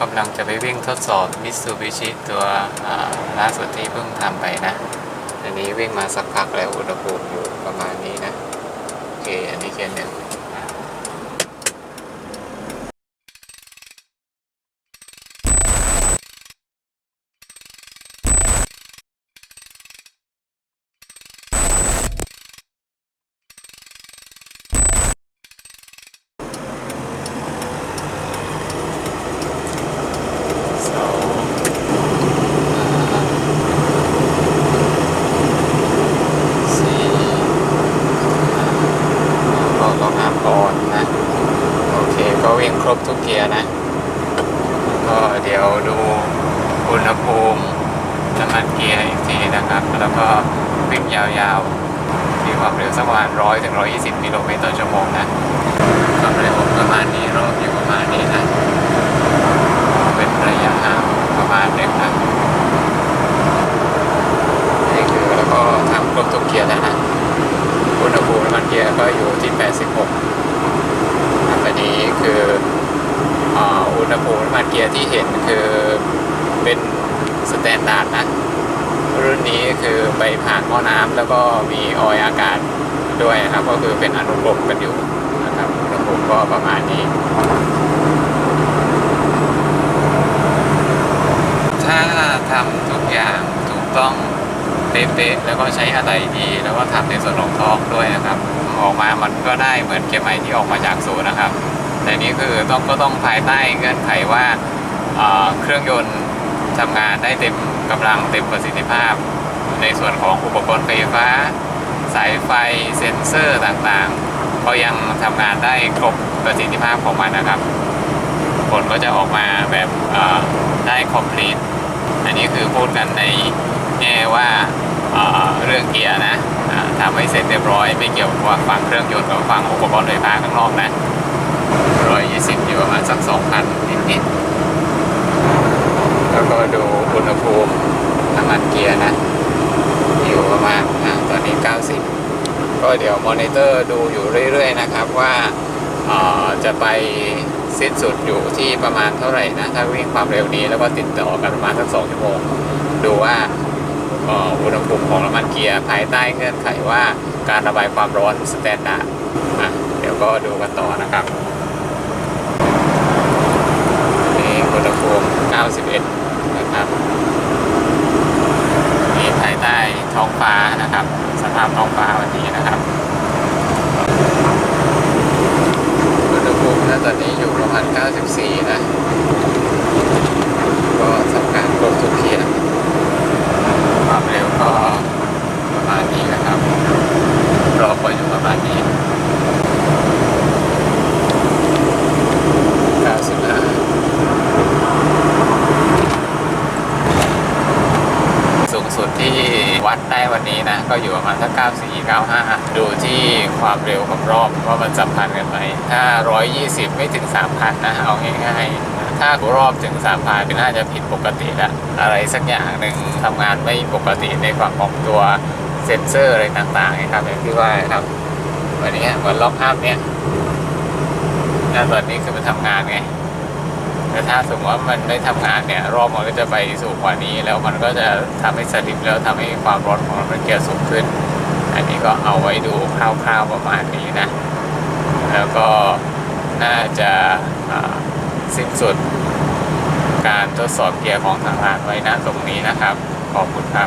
กำลังจะไปวิ่งทดสอบมิสซูบิชิตัวล่าสุดที่เพิ่งทำไปนะ อันนี้วิ่งมาสักพักแล้วอุณหภูมิอยู่ประมาณนี้นะ โอเค อันนี้เกียร์หนึ่งอะ สองสี่ก็ลองน้ำก่อนนะ โอเค ก็วิ่งครบทุก เกียร์นะ ก็เดี๋ยวดูอุณหภูมิน้ำมันเกียร์อีกทีนะครับ แล้วก็วิ่งยาวๆที่ความเร็วสักประมาณ100ถึง120กิโลเมตรต่อชั่วโมงนะความเร็วประมาณนี้รอบอยู่ประมาณนี้นะเป็นระยะห่างประมาณหนึ่งนะนี่คือแล้วก็ทำครบทุกเกียร์แล้วนะอุณหภูมิน้ำมันเกียร์ก็อยู่ที่ 86อันนี้คือ อุณหภูมิน้ำมันเกียร์ที่เห็นคือเป็นสแตนดาร์ดนะ รุ่นนี้คือไปผ่านหม้อน้ำแล้วก็มีออยอากาศด้วยนะครับ ก็คือเป็นอนุกรมกันอยู่นะครับอุณหภูมิก็ประมาณนี้ ถ้าทำทุกอย่างถูกต้องเป๊ะๆแล้วก็ใช้อะไรดี แล้วก็ทำในส่วนของท้องด้วยนะครับ ออกมามันก็ได้เหมือนเกียร์ใหม่ที่ออกมาจากศูนย์นะครับ แต่นี่คือต้องก็ต้องภายใต้เงื่อนไขว่าเครื่องยนต์ทำงานได้เต็มกำลังเต็มประสิทธิภาพ ในส่วนของอุปกรณ์ไฟฟ้า สายไฟเซ็นเซอร์ต่างๆ ก็ยังทำงานได้ครบประสิทธิภาพของมันนะครับผลก็จะออกมาแบบได้ complete อันนี้คือพูดกันในแง่ว่าเรื่องเกียร์นะอ่าทำให้เสร็จเรียบร้อย ไม่เกี่ยวกับฝั่งเครื่องยนต์กับฝั่งอุปกรณ์ไฟฟ้าข้างนอกนะ ร้อยยี่สิบอยู่ประมาณสักสองพันนิดๆ แล้วก็ดูอุณหภูมิน้ำมันเกียร์นะ อยู่ประมาณตอนนี้ 90 ก็เดี๋ยวมอนิเตอร์ดูอยู่เรื่อยๆ นะครับว่าจะไปสิ้นสุดอยู่ที่ประมาณเท่าไหร่นะ ถ้าวิ่งความเร็วนี้แล้วก็ติดต่อกันประมาณสักสองชั่วโมง ดูว่าอุณหภูมิของน้ำมันเกียร์ภายใต้เงื่อนไขว่าการระบายความร้อนสแตนดาร์ดเดี๋ยวก็ดูกันต่อนะครับนี่อุณหภูมิ 91 นะครับนี่ภายใต้ท้องฟ้านะครับ สภาพท้องฟ้าวันนี้นะครับ อุณหภูมิณตอนนี้อยู่ประมาณ 94 นะ ก็ทำการกดทุกเขียนความเร็วก็ประมาณนี้นะครับ รอคอยอยู่ประมาณนี้ 95 สุดที่วัดได้วันนี้นะ ก็อยู่ประมาณสัก94 95 ดูที่ความเร็วกับรอบว่ามันสัมพันธ์กันไหมถ้า 120 ไม่ถึง 3,000 นะ เอาง่ายๆ ถ้ารอบถึง 3,000ก็น่าจะผิดปกติละอะไรสักอย่างหนึ่งทำงานไม่ปกติในฝั่งของตัวเซ็นเซอร์อะไรต่างๆนะครับอย่างที่ว่าครับวันนี้เหมือนล็อกอัพเนี่ยตอนนี้คือมันทำงานไง แต่ถ้าสมมติว่ามันไม่ทำงานเนี่ยรอบมันก็จะไปสูงกว่านี้ แล้วมันก็จะทำให้สลิปแล้วทำให้ความร้อนของมันเกียร์สูงขึ้น อันนี้ก็เอาไว้ดูคร่าวๆประมาณนี้นะ แล้วก็น่าจะสิ้นสุดการทดสอบเกียร์ของทางร้านไว้นะตรงนี้นะครับ ขอบคุณครับ